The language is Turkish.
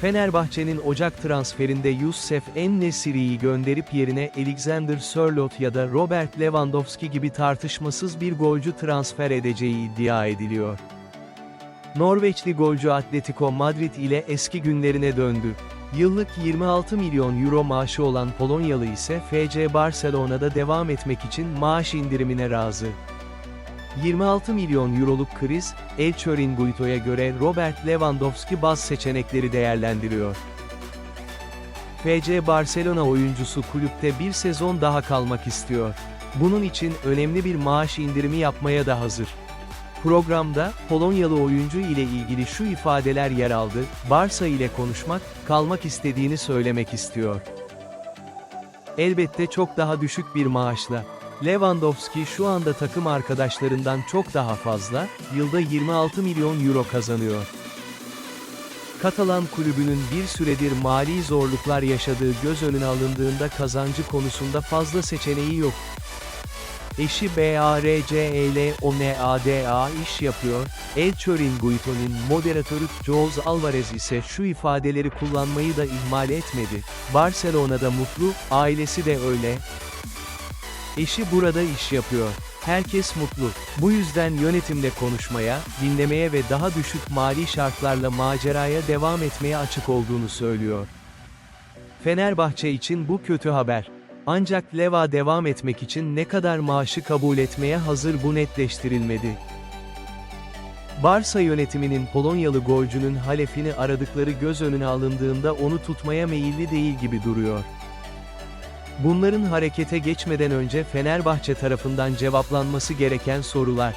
Fenerbahçe'nin Ocak transferinde Youssef En-Nesyri'yi gönderip yerine Alexander Sörloth ya da Robert Lewandowski gibi tartışmasız bir golcü transfer edeceği iddia ediliyor. Norveçli golcü Atletico Madrid ile eski günlerine döndü. Yıllık 26 milyon euro maaşı olan Polonyalı ise FC Barcelona'da devam etmek için maaş indirimine razı. 26 milyon euroluk kriz, El Choringuito'ya göre Robert Lewandowski baz seçenekleri değerlendiriyor. FC Barcelona oyuncusu kulüpte bir sezon daha kalmak istiyor. Bunun için önemli bir maaş indirimi yapmaya da hazır. Programda, Polonyalı oyuncu ile ilgili şu ifadeler yer aldı, Barça ile konuşmak, kalmak istediğini söylemek istiyor. Elbette çok daha düşük bir maaşla. Lewandowski şu anda takım arkadaşlarından çok daha fazla, yılda 26 milyon euro kazanıyor. Katalan kulübünün bir süredir mali zorluklar yaşadığı göz önüne alındığında kazancı konusunda fazla seçeneği yok. Eşi BARCEL ONADA iş yapıyor, El Choringuito'nun moderatörü Jose Alvarez ise şu ifadeleri kullanmayı da ihmal etmedi. Barcelona'da mutlu, ailesi de öyle. Eşi burada iş yapıyor. Herkes mutlu. Bu yüzden yönetimle konuşmaya, dinlemeye ve daha düşük mali şartlarla maceraya devam etmeye açık olduğunu söylüyor. Fenerbahçe için bu kötü haber. Ancak Leva devam etmek için ne kadar maaşı kabul etmeye hazır bu netleştirilmedi. Barça yönetiminin Polonyalı golcünün halefini aradıkları göz önüne alındığında onu tutmaya meyilli değil gibi duruyor. Bunların harekete geçmeden önce Fenerbahçe tarafından cevaplanması gereken sorular.